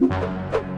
Música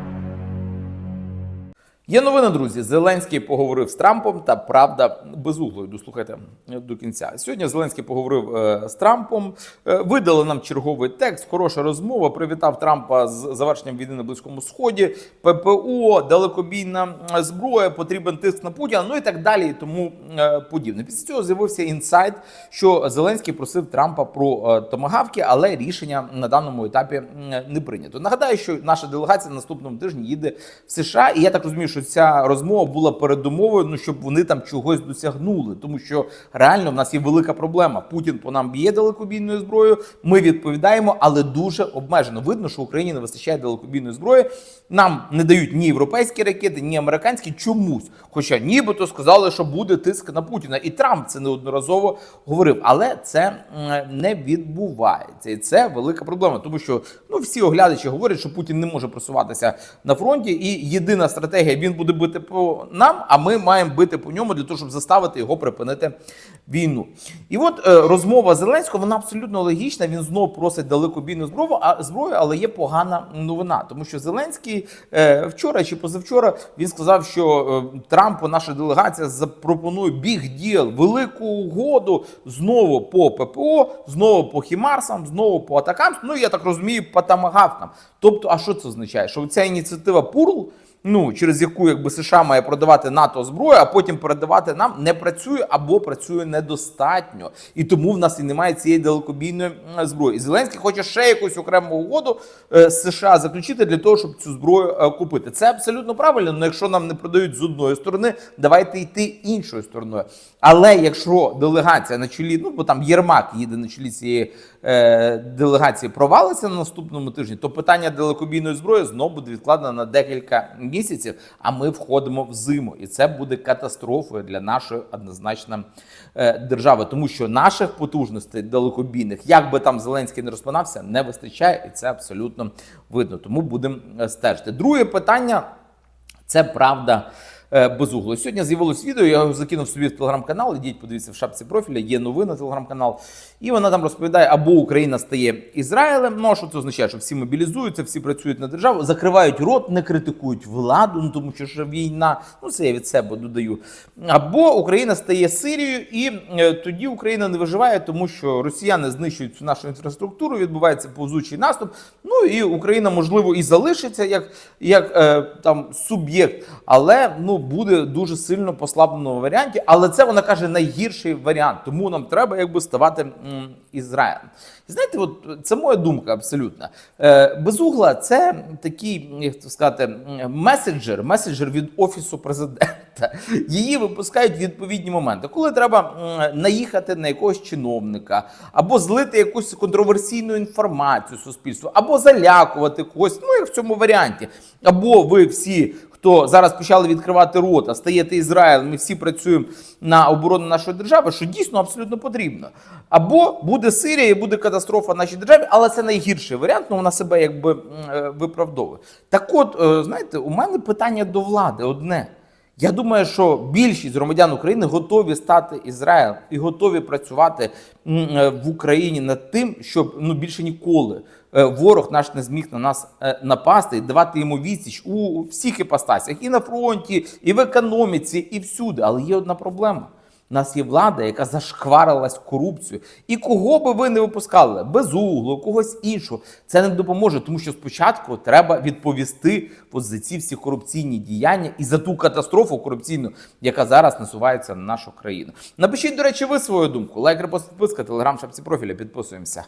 Є новина, друзі. Зеленський поговорив з Трампом та правда безуглою. Дослухайте до кінця. Сьогодні Зеленський поговорив е, з Трампом. Е, видали нам черговий текст. Хороша розмова. Привітав Трампа з завершенням війни на близькому сході. ППО, далекобійна зброя, потрібен тиск на Путіна. Ну і так далі, і тому е, подібне. Після цього з'явився інсайт, що Зеленський просив Трампа про е, томагавки, але рішення на даному етапі не прийнято. Нагадаю, що наша делегація наступному тижні їде в США, і я так розумію, що ця розмова була передумовою, ну щоб вони там чогось досягнули, тому що реально в нас є велика проблема. Путін по нам б'є далекобійною зброєю. Ми відповідаємо, але дуже обмежено. Видно, що Україні не вистачає далекобійної зброї. Нам не дають ні європейські ракети, ні американські чомусь. Хоча нібито сказали, що буде тиск на Путіна, і Трамп це неодноразово говорив. Але це не відбувається, і це велика проблема, тому що ну всі оглядачі говорять, що Путін не може просуватися на фронті, і єдина стратегія він буде бити по нам, а ми маємо бити по ньому для того, щоб заставити його припинити війну. І от е, розмова Зеленського вона абсолютно логічна. Він знову просить далекобійну зброю, а зброю, але є погана новина, тому що Зеленський е, вчора чи позавчора він сказав, що е, Трампу наша делегація запропонує біг діл, велику угоду знову по ППО, знову по Хімарсам, знову по атакам. Ну я так розумію, по тамагавкам. Тобто, а що це означає? Що ця ініціатива Пурл ну через яку якби США має продавати НАТО зброю, а потім передавати нам, не працює або працює недостатньо, і тому в нас і немає цієї далекобійної зброї. І Зеленський хоче ще якусь окрему угоду е, з США заключити для того, щоб цю зброю е, купити. Це абсолютно правильно. але якщо нам не продають з одної сторони, давайте йти іншою стороною. Але якщо делегація на чолі, ну бо там Єрмак їде на чолі цієї е, делегації, провалиться на наступному тижні, то питання далекобійної зброї знову буде відкладено на декілька місяців. А ми входимо в зиму, і це буде катастрофою для нашої однозначно е, держави, тому що наших потужностей далекобійних, як би там Зеленський не розпинався, не вистачає, і це абсолютно видно. Тому будемо е, стежити. Друге питання це правда. Е, Безугло. Сьогодні з'явилось відео, я його закинув собі в телеграм-канал. Ідіть, подивіться в шапці профіля, є новина телеграм-канал. І вона там розповідає, або Україна стає Ізраїлем. Ну а що це означає? Що всі мобілізуються, всі працюють на державу, закривають рот, не критикують владу, ну тому що ж війна. Ну це я від себе додаю. Або Україна стає Сирією, і е, тоді Україна не виживає, тому що росіяни знищують всю нашу інфраструктуру, відбувається повзучий наступ. Ну і Україна, можливо, і залишиться як, як е, там суб'єкт, але ну буде дуже сильно послабленому варіанті. Але це вона каже найгірший варіант. Тому нам треба якби ставати Ізраїлем. І знаєте, от це моя думка абсолютно. Е, Безугла це такий, як то сказати, меседжер, меседжер від офісу президента. Її випускають в відповідні моменти, коли треба наїхати на якогось чиновника, або злити якусь контроверсійну інформацію суспільству, або залякувати когось. Ну як в цьому варіанті. Або ви всі. Хто зараз почали відкривати рота, стаєте Ізраїль, ми всі працюємо на оборону нашої держави, що дійсно абсолютно потрібно. Або буде Сирія і буде катастрофа нашій державі, але це найгірший варіант, ну вона себе якби е, виправдовує. Так от, е, знаєте, у мене питання до влади одне. Я думаю, що більшість громадян України готові стати Ізраїлем і готові працювати е, в Україні над тим, щоб ну більше ніколи е, ворог наш не зміг на нас е, напасти і давати йому відсіч у всіх іпостасях, і на фронті, і в економіці, і всюди. Але є одна проблема. У нас є влада, яка зашкварилась корупцією. І кого би ви не випускали, безугло, когось іншого, це не допоможе, тому що спочатку треба відповісти за ці всі корупційні діяння і за ту катастрофу корупційну, яка зараз насувається на нашу країну. Напишіть, до речі, ви свою думку. Лайк, репост, підписка, телеграм, шапці профіля. Підписуємося.